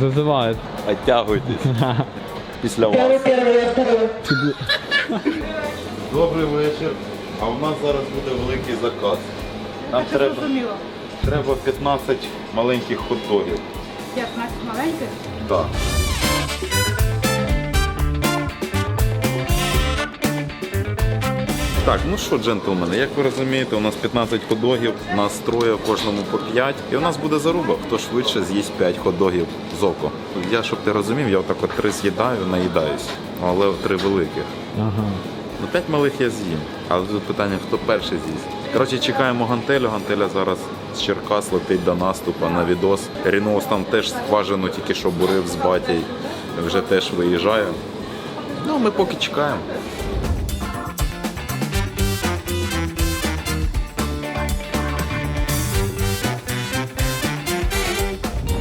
Зазивають. Оттягуйтесь. Після вас. Добрий вечір. А в нас зараз буде великий заказ. Нам треба, Зрозуміло. треба 15 маленьких хот-догів. 15 маленьких. Так. Так, ну що, джентльмени, як ви розумієте, у нас 15 ходогів, нас троє кожному по 5. І у нас буде заруба, хто швидше з'їсть 5 ходогів з око. Я, щоб ти розумів, я отак от три з'їдаю, наїдаюсь, але три великих. Ага. Ну, 5 малих я з'їм. Але тут питання, хто перший з'їсть. Коротше, чекаємо гантелю. Гантеля зараз з Черкас летить до наступу на відос. Ріноус там теж скважину тільки що бурив з батій. Вже теж виїжджає. Ну, ми поки чекаємо.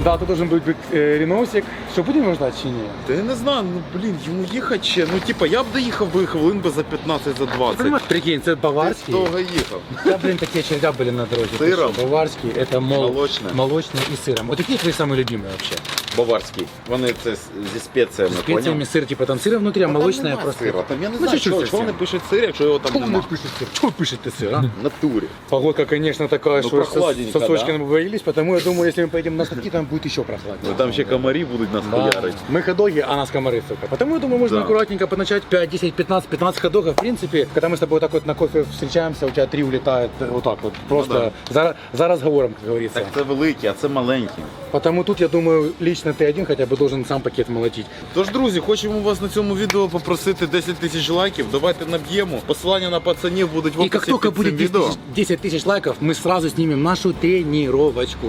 Да, тут должен быть э, Реносик. Что, будем его ждать чи ні? Та я не знаю, ну блін, йому їхати ще. Ну, типа, я б доїхав би хвилин би за 15 за 20. Прикинь, це баварський. Довго їхав. Да, блин, такие червя были на дороге. Ты Сыром? что, Баварский, это мол... Молочный. Молочный и сыром. Вот какие твои самые любимые вообще? Баварський. Вони це з- зі спеціями, С специями сыр, типа там сыра внутри, а молочное просто... Сира. Там я не Ну, знаю, чуть-чуть чого, чого совсем. вони пишуть сир, якщо його там Чего нема. вы пишете? Чего вы пишете сыр, а? В натурі. Погодка, конечно, такая, Ну, что со- прохладненько, сосочками боялись, потому я думаю, если мы поедем на ставки, там будет еще прохладнее. Ну там ще комарі будуть нас Да. хуярить. Мы ходоги, а нас комары, сука. Потому я думаю, можно Да. аккуратненько поначать 5, 10, 15, 15 ходогов. В принципе, когда мы с тобой вот так вот на кофе встречаемся, у тебя три улетает э, вот так вот. Просто Ну за, за разговором, как говорится. Так це великі, а це маленькі. Потому тут, я думаю, лично ты один хотя бы должен сам пакет молотить. Тож, друзі, хочемо вас на цьому відео попросити 10 тисяч лайків. Давайте наб'ємо. Посилання на пацанів будуть в И как описі только під будет цим 10 відео. тысяч, 10 тысяч лайков, мы сразу снимем нашу тренировочку.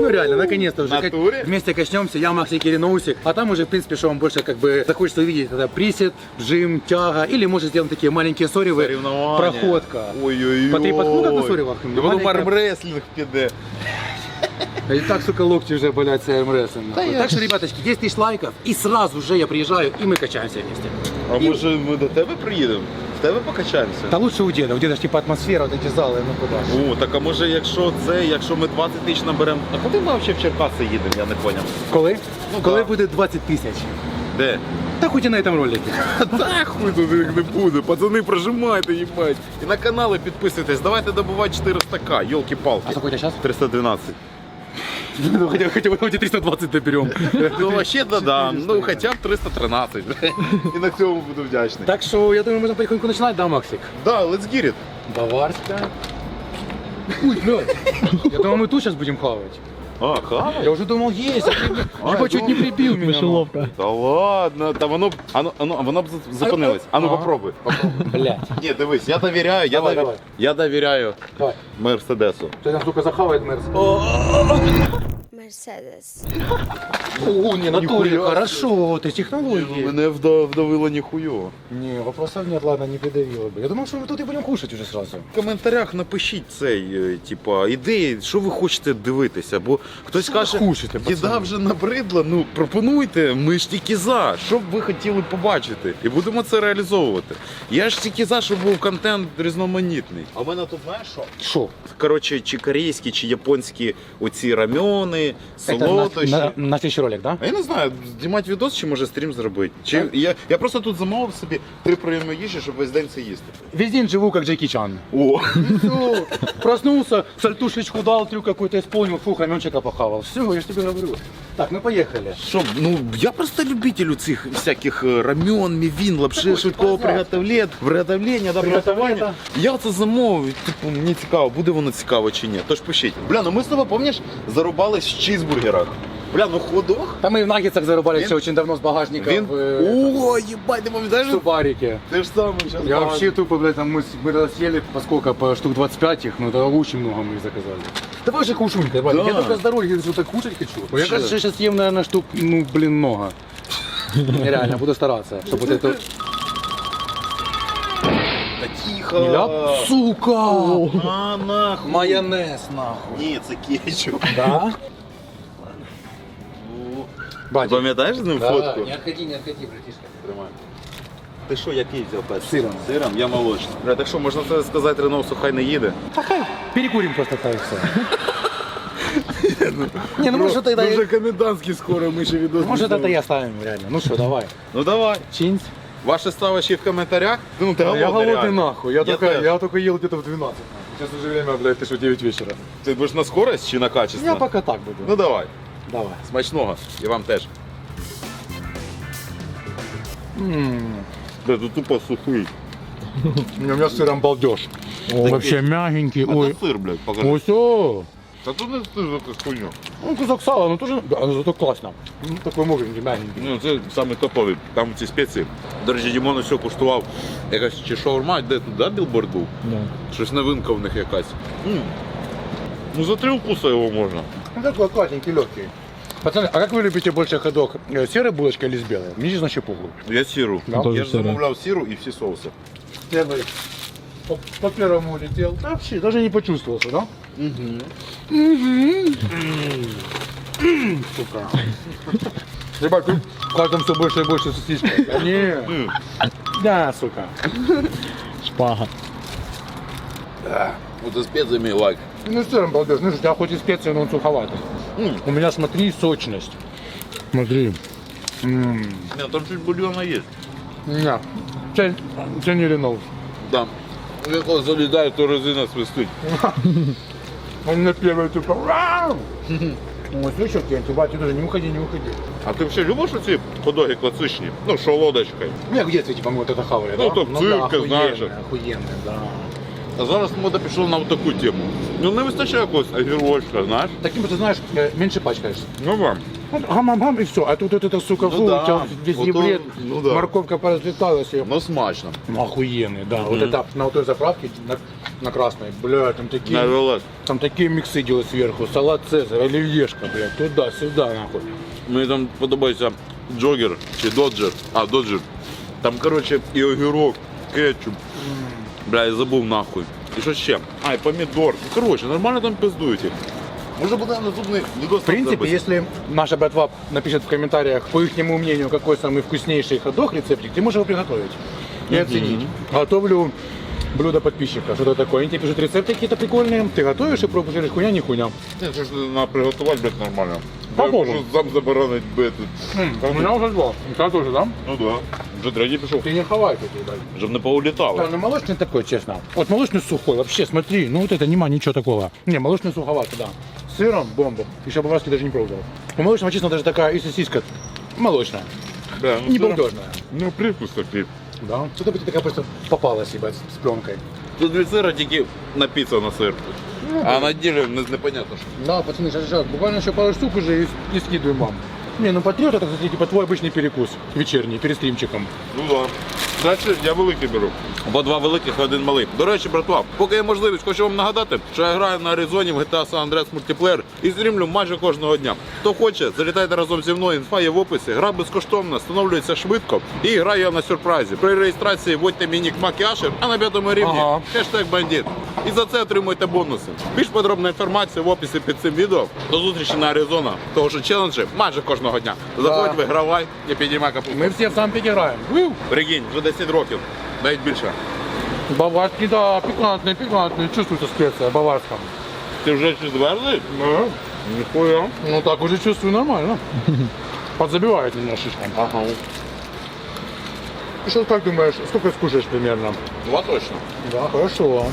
Ну реально, наконец-то уже как- Натуре? вместе качнемся, я Макс и Кириноусик. А там уже, в принципе, что вам больше как бы захочется увидеть, это присед, жим, тяга, или может сделаем такие маленькие соревы, Соревновання. проходка. Ой-ой-ой. По три подхода, как на соревах? І воно Маленька. армреслінг піде. И так, сука, локти уже болят с АМРС. Так что, ребяточки, 10 тысяч лайков, и сразу же я приезжаю, и мы качаемся вместе. А може ми до тебе приїдемо? В тебе покачаємося? Да лучше у деда, у деда ж типа атмосфера, вот эти залы, ну куда ж. О, так а може, якщо це, якщо ми 20 тисяч наберемо. А куди ми взагалі в Черкаси їдемо, я не поняв. Коли? Ну Коли да. буде 20 тисяч. Де? Та хоч і на цьому ролику. Та хуй тут їх не буде. Пацани, прожимайте, їбать. І на канали підписуйтесь. Давайте добувати 400к, йолки-палки. А сколько у тебя сейчас? 312. Ну, хотя, хотя бы хоть и 320 доберем. Ну, вообще, да, да. Ну, хоча б 313. І на цьому буду вдячний. Так что, я думаю, можно потихоньку начинать, да, Максик? Да, let's get it. Баварская. Ой, блядь. Я думал, мы тут сейчас будем хавать. А, хавай? Я уже думал, есть. а ты, А, Ебать, чуть не думал. прибил меня. Мишеловка. Та ладно, та воно б, ану, ану, воно б за- зупинилось. Ану, Ага. попробуй. Блядь. Ні, дивись, я довіряю, я, Давай, дові- давай. я довіряю Давай. Мерседесу. Что там, сука, захавает Мерс? Мерседес. О, не, натуре, Нихуя. хорошо, ты технологии. Мене вда- вдавило ніхуйово. Не, вопросов нет, ладно, не придавило бы. Я думал, что мы тут и будем кушать уже сразу. В коментарях напишіть цей, е, типа, ідеї, що ви хочете дивитися, бо хтось Що ви каже, хочете, їда пацани?» вже набридла, ну пропонуйте, ми ж тільки за, що б ви хотіли побачити, і будемо це реалізовувати. Я ж тільки за, щоб був контент різноманітний. А в мене тут знаєш що? Шо? Коротше, чи корейські, чи японські оці рамьони, Это на, солодощі. на, на следующий ролик, да? А я не знаю, знімати відос чи може стрім зробити. Чи я, я просто тут замовив собі три прийоми їжі, щоб весь день це їсти. Весь день живу, как Джеки Чан. О! Все, проснулся, сальтушечку дал, трюк какой-то исполнил, фух, раменчика похавал. Все, я ж тебе говорю. Так, мы поехали. Що, ну я просто любитель цих всяких е, рамен, мівін, лапши, швидкого приготовлення, приготовлення, да, приготування. Я це замовив, і, типу, мені цікаво, буде воно цікаво чи ні. Тож пишіть. Бля, ну ми з тобою, пам'ятаєш, зарубались в чизбургерах. Бля, ну ходох. Там мы в наггетсах зарубали Вин- еще очень давно с багажника Він. в, э, О, їбать, ти пам'ятаєш? в Субарике. Ти ж сам зараз. Я вообще тупо, блядь, там мы, с- мы тогда съели по сколько, по штук 25 их, ну это очень много мы их заказали. Давай же кушунька, давай. Да. Я только с дороги что-то кушать хочу. Я Вообще. кажется, сейчас съем, наверное, штук, ну, блин, много. Реально, буду стараться, чтобы вот это... Та тихо. Не ляп? Сука! А, нахуй. Майонез, нахуй. Ні, це кетчуп. Да? Батя. Пам'ятаєш з ним Да, фотку? не отходи, не отходи, братишка. Тримай. Ти що, який взяв перший? Сиром. Сиром? Я молочний. Бля, так що, можна це сказати, Реносу хай не їде? Перекурим просто так и все. Не, ну может тогда... Уже комендантский скоро, мы ще відос. Может это и оставим реально. Ну что, давай. Ну давай. Чинсь. Ваши ставы ще в комментариях. Ну ты Я голодный реально. нахуй. Я, только, теж. я только ел где-то в 12. Сейчас уже время, блядь, ты что, 9 вечера. Ти будеш на скорость чи на качество? Я пока так буду. Ну давай. Давай. Смачного. І вам теж. М, Да, тут тупо сухий. У меня с сыром балдеж. Вообще мягенький. А Ой. це сир, блядь, покажи. Ой, все. Та тут не сир, це хуйню. Ну, кусок сала, ну тоже, да, ну, зато классно. Ну, такой мокренький, мягенький. Ну, це саме топовий. Там ці спеції. До речі, Дімон все куштував. Якась чи шаурма, де тут, да, білборд був? Щось новинка в них якась. М. Ну за три укуса його можна. Ну, такой классненький, легкий. Пацаны, а как вы любите больше ходок? Э, Серая булочка или с белой? Мне честно вообще похуй. Я сіру. Да? Я ж замовляв сіру і всі соуси. Первый по, по первому улетел. Да вообще, даже не почувствовался, да? Сука. Ебать, тут в каждом все больше и больше сосиска. Да не. Да, сука. Шпага. Вот за специями лайк. Ну, с сыром балдеж. Ну, у тебя хоть и специи, но он суховатый. М. У меня, смотри, сочность. Смотри. М. Ні, там чуть бульйона є. Не. Це, це не Ренов. Да. Я коли залідаю, то резина свистить. Он на первый тупо. «Рау!» Ой, слышал, Кен, ты, батя, даже не уходи, не уходи. А ти взагалі любиш оці ходоги класичні? Ну, шолодочкою. Ну, я в детстве, типа, мы вот это хавали, Ну, да? то в цирке, да, знаешь. охуенные, охуенные, да. А зараз мода пішла на таку тему. Ну не вистачає якогось огірочка, знаєш? Таким, ты знаешь, э, меньше пачкаешься. Ну вам. Вот гам-гам-гам и все. А тут вот это, сука, Ну фу, да. у тебя весь Вот еблет, он, ну да. морковка поразлеталась. И... Ну смачно. Ну, охуенный, да. Вот это на вот той заправке, на, на красной, бля, там такие... На рулет. Там такие миксы делают сверху, салат Цезарь, оливьешка, блядь, туда-сюда, нахуй. Мені там подобається джогер чи доджер. А, доджер. Там, коротше, і огірок, кетчуп. Бля, я забув нахуй. І що ще? А, і помідор. Ну, коротше, нормально там пиздують їх. Може буде наступний відос. В принципе, если наша братва напишет в комментариях, по их мнению, какой самый вкуснейший ходох рецептик, ты можешь его приготовить и оценить. Готовлю блюдо подписчика, что-то такое. Они тебе пишут рецепты какие-то прикольные, ты готовишь и пробуешь, говоришь, хуйня, не хуйня. Ні, це ж треба приготувати, блядь, нормально. Попробуй. Я можу сам заборонить бити. У меня уже два. У тебя тоже, да? Ну да. Вже третій пішов. Ты не хавай тут, ебать. Щоб не поулітало. Да, ну молочный такой, честно. Вот молочный сухой, вообще, смотри, ну вот это нема ничего такого. Не, молочный суховатый, да. С сыром бомба. Еще баварский даже не пробовал. У молочного, честно, даже такая и сосиска молочная, Бля, ну, не це- балдежная. Ну, привкус такий. Да. Что-то бы тебе такая просто попалась, ебать, с пленкой. Тут від сира тільки написано сир. А на ділі не, непонятно що. Да, пацаны, сейчас, сейчас, буквально еще пару штук уже и, и скидываем вам. Не, ну патриот это, кстати, типа твой обычный перекус вечерний, перед стримчиком. Ну да. Значить, я великий беру. Бо два великих, один малий. До речі, братва, поки є можливість, хочу вам нагадати, що я граю на Аризоні в GTA San Andreas Multiplayer і стрімлю майже кожного дня. Хто хоче, залітайте разом зі мною, інфа є в описі. Гра безкоштовна, встановлюється швидко і граю я на сюрпризі. При реєстрації вводьте мій нік Макіашер, а на п'ятому рівні Ага. хештег бандит. І за це отримуєте бонуси. Більш подробна інформація в описі під цим відео. До зустрічі на Аризона, того що челенджі майже кожного дня. Заходь, вигравай і підіймай капусту. Мы все в сампик играем. Ву! Прикинь, вже 10 років, навіть більше. Баварский, да, пикантный, пикантный. Чувствуется специя баварском. Ти вже четвертий? Да. Ніхуя. Ну так уже чувствую нормально. Подзабивает немножечко. Ага. Ты что как думаешь, сколько скушаешь примерно? Два точно. Да, хорошо.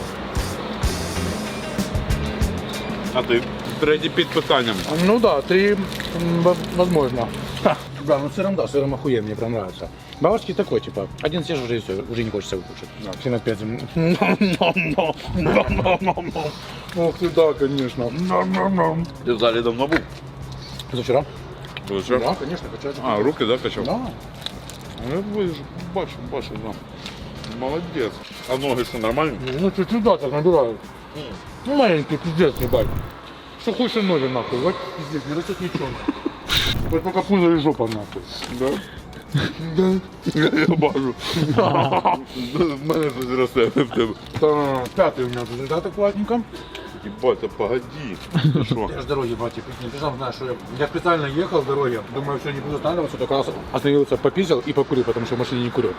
А ти? Третій під питанням. Ну да, ты, м, во- возможно. Ха, Да, ну сыром, да, сыром охуенно, мне прям нравится. Баварский такой, типа, один съешь уже и все, уже не хочется выкушать. Да. Все на специи. Ох ты, да, конечно. Ти в залі давно був? Позавчера? Позавчора? Да, конечно, качать. А, руки, да, качав? Да. Ну, я бачу, бачу, бачу, да. Молодець. А ноги що, нормальні? Ну чуть-чуть, да, так набирают. Ну маленький, пиздец, ебать. Что хочешь ноги нахуй, вот пиздец, не растет ничего. Вот только пузо и жопа нахуй. Да? Да. Я бачу. В мене щось росте в тебе. Это пятый у меня тут, да, так плотненько. Ебать, а погоди. Ты шо? Я с дороги, братик, прикинь, ты сам знаешь, что я, я специально ехал с дороги, думаю, все, не буду останавливаться, только раз остановился, пописал и покурил, потому что в машине не курю.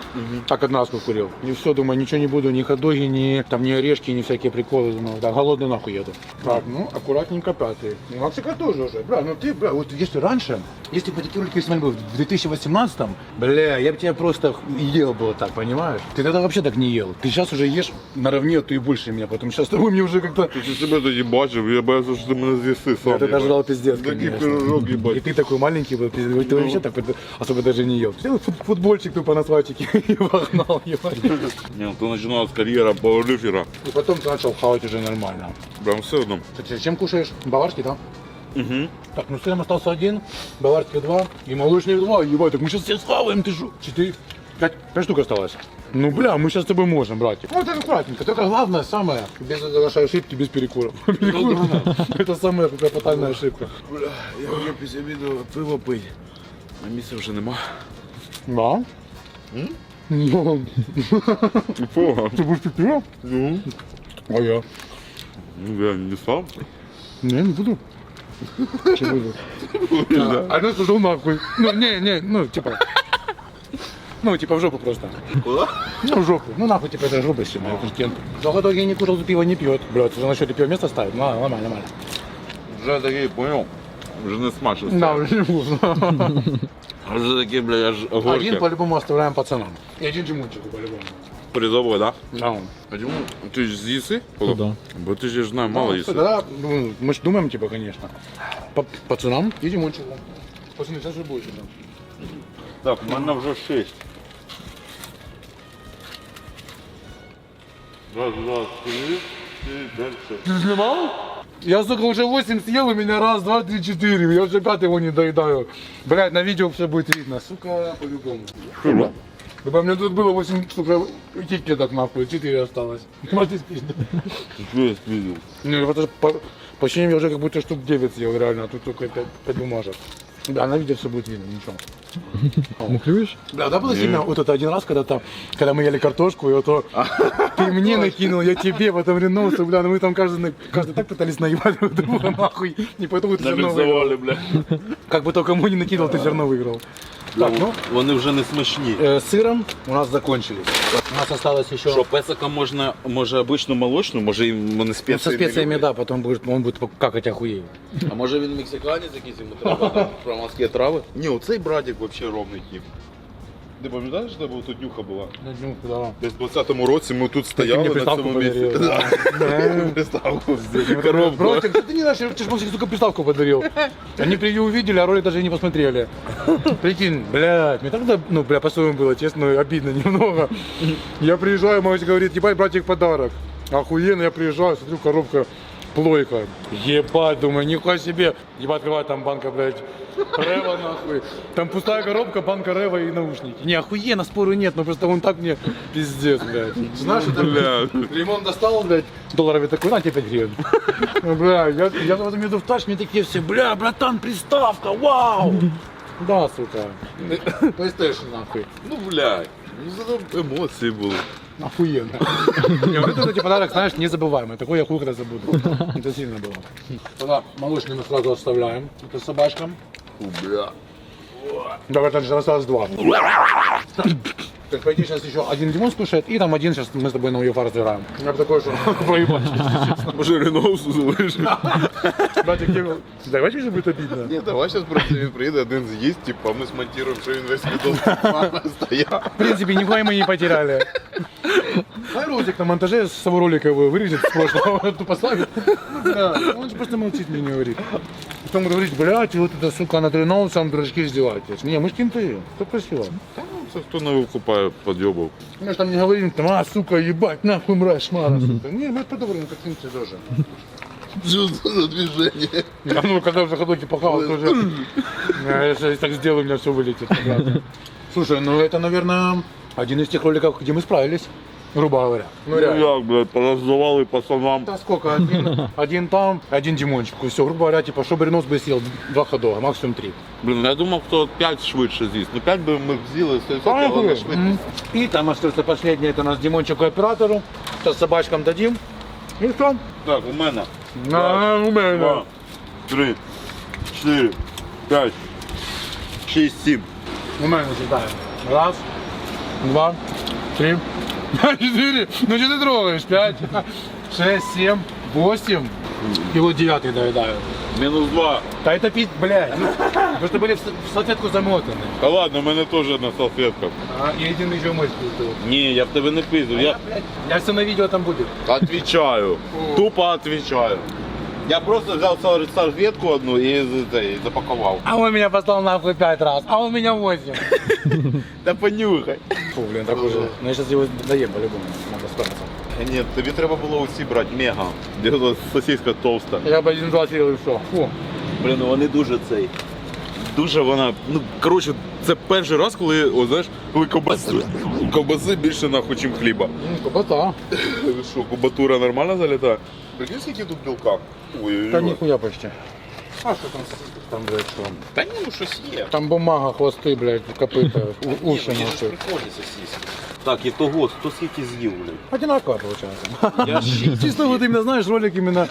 Так однажды курил. И все, думаю, ничего не буду, ни ходоги, ни там ни орешки, ни всякие приколы, думаю, да, голодный нахуй еду. Так, ну, аккуратненько пятый. Ну, Максика тоже уже, бля, ну ты, бля, вот если раньше, если бы такие ролики снимали бы в 2018 бля, я бы тебя просто ел бы вот так, понимаешь? Ты тогда вообще так не ел. Ты сейчас уже ешь наравне, а то и больше меня, потому что с тобой мне уже как-то себе тоді бачив, я боявся, що ти мене з'їси сам. я тогда їбать. жрал пиздец, Такий конечно. пирожок, И їбать. ты такой маленький был, пиздец. Ты вообще такой особо даже не ел. Ты фут- футбольчик тупо на свальчике и погнал, ебать. Ні, то починалась кар'єра пауерліфера. И потом ты начал хавать уже нормально. Прям все одно. Кстати, чем кушаешь? Баварский, да? Угу. Так, ну сыром остался один, баварский два и молочный два. Ебать, так мы сейчас все схаваем, ты шо? Четыре, пять, пять штук осталось. Ну, бля, мы сейчас с тобой можем, братик. Ну, это аккуратненько. Только главное, самое, без вашей ошибки, без перекуров. Перекуры, Это самая какая фатальная ошибка. Бля, я вже після відео пиво пить. А місця вже нема. Да? Ну, Пого. ты будешь пить пиво? Ну, А я? ну я не сам. Не, не буду. Че буду? А ну служил нахуй. Ну, не, не, ну, типа. Ну, типа в жопу просто. Куда? Ну, в жопу. Ну, нахуй, типа, это жопа себе, контент. Золотой я не кушал, пиво не пьет. Блядь, ты на счете пиво место ставит? Ну, ладно, нормально, нормально. Вже такий, понял? Вже не смачно. Да, уже не вкусно. А вже такі, бля, аж Один горки. по-любому оставляем пацанам. И один джимунчику по-любому. Призовой, да? Да. А чому? Ти ж з'їси? Ну да. Бо ти ж я ж знаю, мало Ну, їси. Да, ну, мы же думаем, типа, конечно. По пацанам и Димончику. Пацаны, сейчас же будет. да. Так, в мене вже шість. Раз, два, три, пять, шесть. Ты снимал? Я, сука, уже 8 съел, у меня раз, два, три, четыре. Я уже пятый его не доедаю. Блядь, на видео все будет видно. Сука, по-любому. Либо мне тут было 8, сука, киткеток нахуй, 4 осталось. Смотри, спиздил. Что я спиздил? Не, это же по, по ощущениям я уже как будто штук 9 съел, реально, а тут только 5, 5 бумажек. Да, на видео все будет видно, ничего. Мухлюєш? Да, да, было сильно. Вот это один раз, когда там, когда мы ели картошку, и вот то ты мне накинул, я тебе, потом Реноусу, бля, ну мы там каждый, каждый так пытались наебать друг друга, нахуй. Не поэтому ты все равно выиграл. Как бы только кому не накинул, ты все равно выиграл. Так, ну, Вони вже не смачні. э, с сыром у нас закончились. У нас осталось еще... Що, песика можна, може обичну молочну, може і вони Ну, спеціями со специями, люблять? да, потом будет, он будет какать охуеть. А може він мексиканець якийсь йому треба проморські трави? Ні, оцей братик взагалі ровний тип. Ти пам'ятаєш, де був тут нюха була? Ну, да. Десь в 20-му році ми тут стояли мені на приставку цьому місці. подарив, Да. Приставку. Коробку. Братик, что ты не знаешь, ты же Максик, сука, приставку подарил. Они при ее увидели, а ролик даже и не посмотрели. Прикинь, блядь, мне тогда, ну, бля, по-своему было, честно, обидно немного. Я приезжаю, Максик говорит, ебать, братик, подарок. Охуенно, я приезжаю, смотрю, коробка плойка. Ебать, думаю, нихуя себе. Ебать, открываю, там банка, блядь, Рева нахуй. Там пустая коробка, банка Рева и наушники. Не, охуенно, спору нет, но просто он так мне пиздец, блядь. Знаешь, это, Бля. Лимон достал, блядь, долларов и такой, на тебе 5 гривен. Ну, Бля, я, я в этом еду в тач, мне такие все, бля, братан, приставка, вау! Да, сука. PlayStation, нахуй. Ну, блядь. Ну, зато емоції були. Охуенно. Вот это, кстати, подарок, знаешь, незабываемый. Такой я хуй когда забуду. Это сильно было. Тогда молочный мы сразу оставляем. Это собачкам. Бля. Давай, дальше осталось два. Так, пойди сейчас еще один Димон скушает, и там один сейчас мы с тобой на УЕФА разыграем. Я бы такой, что проебать. Може Реноусу залиш? Братик, тебе... Давайте же будет обидно. Ні, давай зараз просто він приїде, один з'їсть, типу, а ми смонтуємо, що він весь відос стояв. В принципе, нихуя мы не потеряли. Хай Розик на монтаже с того ролика его вырежет с прошлого, тупо ставит. Ну, да, он же просто молчит, мне не говорит. Потом говорит, блядь, вот эта сука натренул, сам дурачки издеваетесь. Не, мы ж кенты, все красиво. Та ну, це хто не викупає подйобов. Мы же там не говорим, там, а, сука, ебать, нахуй мразь, шмара, сука. Не, мы подобрым, как кенты тоже. Що це за движення? А ну, когда уже ходоки похавал, тоже. Я Если так сделаю, у меня все вылетит. Слушай, ну это, наверное, один из тех роликов, где мы справились, грубо говоря. Ну, реально. як, блядь, пороздавали пацанам. Да сколько? Один, один там, один Димончик. Все, грубо говоря, типа, чтобы Ренос бы съел два ходога, максимум три. Блін, я думав, хто 5 швидше з'їсть. Ну 5 би ми б з'їли 100%, але не швидко. И там остается последний, это у нас Димончику оператору. Сейчас собачкам дадим. И все. Так, у мене А, у мене. Два, три, чотири, п'ять, шість, сім. У мене сідає. Раз, два, три, четыре. Ну что ты трогаешь? Пять, шесть, семь, восемь. И вот девятый доедаю. Мінус два. Да это пить, блядь. Потому что были в с- в салфетку замотаны. Та ладно, у мене теж одна салфетка. А, и один еще мой спил. Ні, я в тебе не пиздив. Я Я все на видео там будет. отвечаю. Тупо отвечаю. Я просто взяв сал- салфетку одну і, з- це. А он меня послал нахуй пять раз, а он меня восемь. Та понюхай. Фу, блин, так уже. Ну я сейчас его доем по-любому. Надо справиться. Ні, тобі треба було усі брати мега. Де тут сосиска товста. Я бы один два съел и все. Фу. Блін, ну вони дуже цей. Дуже вона. Ну, коротше, це перший раз, коли, о, знаєш, коли ковбаси, ковбаси більше нахуй, чим хліба. М, Кабата. Що, кубатура нормально залітає? Прикинь, скільки тут білка? Ой-ой-ой. Да нихуя почти. А что там? Там, блядь, что? Та ні, ну щось є. Там бумага, хвосты, блядь, копыта, у- уши Ні, ну, нахуй. прикольні сосиски. Так, і того, хто скільки з'їв, блядь? Одинаково получается. Я шість. Чисто вот именно, знаешь, ролик именно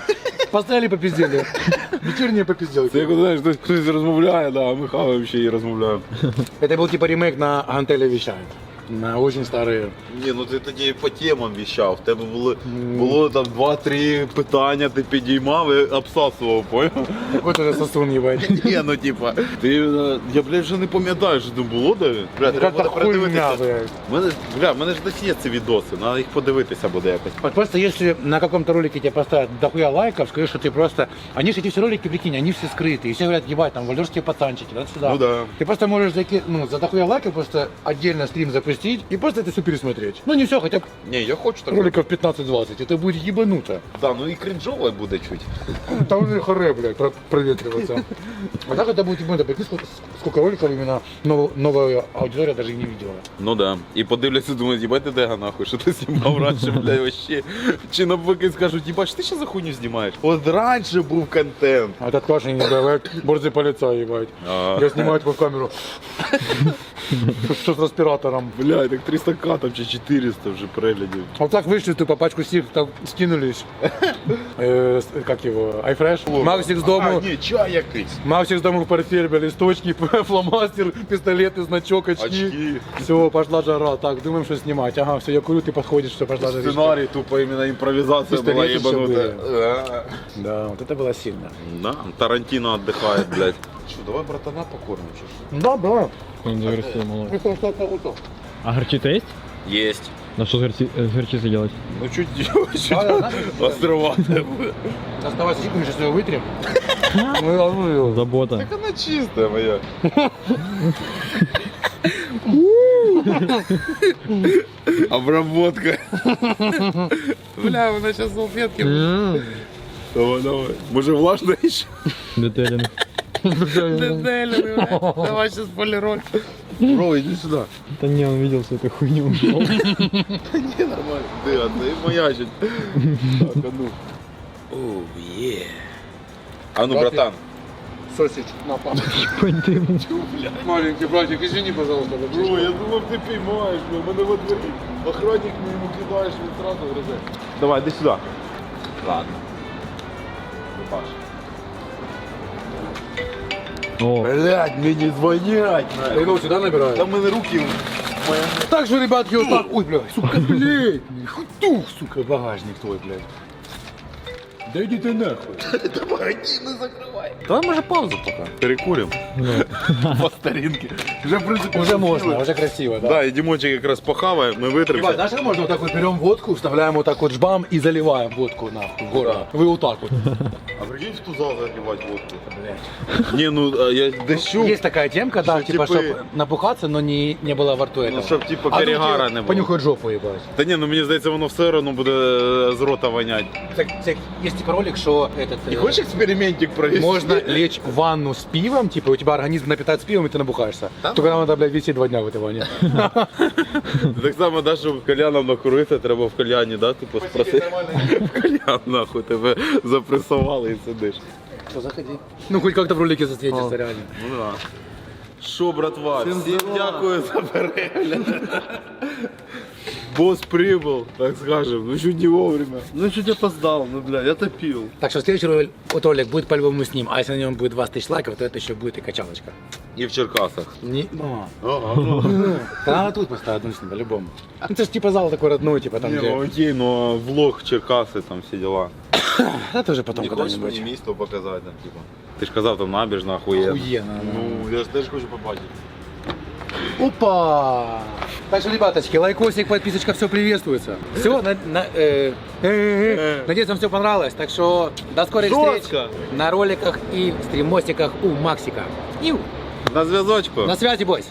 поставили попиздели. Вечерние попиздели. Це як знаєш, хтось, хтось розмовляє, да, а ми хаваємо ще і розмовляємо. Это был типа ремейк на Гантеле вещает. На очень старые. Ні, ну ти тоді по темам віщав. В тебе було, було там два-три питання, ти підіймав і обсасував, поняв? Такой тоже сосун ебать. Ні, ну типа, ти, е, я, блядь, вже не пам'ятаю, що там було, де? Бля, треба Какая-то буде хуйня, передивитися. блядь. Мене, бля, в мене ж досі є ці відоси, треба їх подивитися буде якось. Вот просто если на каком-то ролике тебе поставят дохуя лайков, скажи, что ты просто... Они же эти все ролики, прикинь, они все скрытые. И все говорят, ебать, там, вальдорские пацанчики, да, сюда. Ну да. Ты просто можешь заки... ну, за дохуя лайков просто отдельно стрим запустить и просто это все пересмотреть. Ну не все, хотя бы Ні, я хочу так. роликов 15-20. Это будет ебануто. Да, ну і кринжово буде чуть. Там уже хоре, блядь, про- проветриваться. А так это будет ебануто. Прикинь, сколько, сколько роликов именно нов- новая аудитория даже и не видела. Ну да. І подивляться, думають, їбать ти дега нахуй, що ти знімав раніше, блядь, вообще. Чи навпаки скажуть, їбать, ти що за хуйню знімаєш? От раніше був контент. А этот Паша не бывает, борзый полицай, ебать. А. Я снимаю такую камеру. Что с респиратором. Блядь, так 300к там чи 400 вже переглядів. Вот так вышли, тупо пачку сив там скинулись. Э, с- как его, айфреш. Максик с А, дому. ні, чай якийсь. Максик с дому в портфель, бля, листочки, фломастер, пистолеты, значок, очки. Очки. Все, пошла жара. Так, думаем, что снимать. Ага, все, я курю, ты подходишь, все, пошла жара. Сценарій тупо іменно імпровізація була Пістолети ще єбанута. Да, вот это было сильно. Да, Тарантино отдыхает, блядь. Що, давай братана покормим чи що? Да, да. Он загорчил мало. А горчица есть? Есть. На что с горчи- э, с горчицей делать? Ну чуть, чуть островатая. Оставайся, мы сейчас ее вытрем. Ну, я вывел. Забота. Так она чистая моя. Обработка. Бля, вона сейчас салфетки. Давай, давай. Може влажно еще? Детейлинг. Давай сейчас полироль. Бро, иди сюда. Да не, он видел всю эту хуйню. ушел. Не, нормально. Ты, а ты маячить. Так, а ну. Оу, е. А ну, братан. Сосич на папу. Ебать ты, ну. Маленький братик, извини, пожалуйста. Бро, я думав, ти піймаєш, бля. Мене во дворі. Охранник ми йому кидаєш, він сразу гризе. Давай, іди сюди. Ладно. Паш. Блять, мені дзвонять. Я его сюда набираю. Там в мене руки. Так же, ребятки, вот так. Ой, блядь, сука, блядь. Тух, сука, багажник твой, блядь. Да иди ты нахуй. Магазини закривай. Давай може паузу поки. Перекуримо. По старинки. Вже, в принципі, Уже можно, сіли. уже красиво, да? Да, і Дімончик якраз похаває, ми Ебать, витримаємо. знаешь, как можно вот так вот берем водку, вставляем вот так вот жбам и заливаем водку нахуй в горло. Вы вот так вот. А прикинь, в туза заливати водку. Блядь. Ні, ну а я десь чув, Есть такая темка, да, Что, типа, типа, чтобы напухаться, но не, не было во рту этого. ну, щоб типу А перегара тут не було. Понюхать жопу, ебать. Та ні, ну мені здається, воно все одно буде з рота вонять. Так, так, есть типа ролик, что этот... Не э, хочеш експериментик провести? Можно лечь в ванну с пивом, типа у тебя организм напитается пивом, и ты набухаешься. Да? Только нам надо, блядь, висеть два дня в этой ванне. Так само, да, щоб кальяном накурити, треба в кальяні, да, типу спросити. В кальян, нахуй, тебе запресували і сидиш. Что, заходи. Ну, хоть как-то в ролике засветишься, реально. Ну да. Що, братва, всім, дякую за перегляд. босс прибыл, так скажем, ну чуть не вовремя. Ну чуть опоздал, ну бля, я топил. Так что следующий ролик, вот ролик будет по-любому с ним. А если на нем будет 20 тысяч лайков, то это еще будет и качалочка. И в Черкасах. Не... А. Ага. Да, тут поставят, ну, с ним, по-любому. Ну, это же типа зал такой родной, типа там, Не, где... ну окей, но влог Черкаси, там все дела. Это уже потом Не хочеш когда-нибудь. мені місто показати там, типа. Ти ж казав, там набережна охуєнна. Охуенно. Ну, я ж теж хочу побачити. Опа! Так что, ребяточки, лайкосик, подписочка, все приветствуется. Все, на, на, э, э, э. надеюсь, вам все понравилось. Так что до скорых встреч Жестко. на роликах и стримосиках у Максика. Иу. На зв'язочку. На связи, бойс.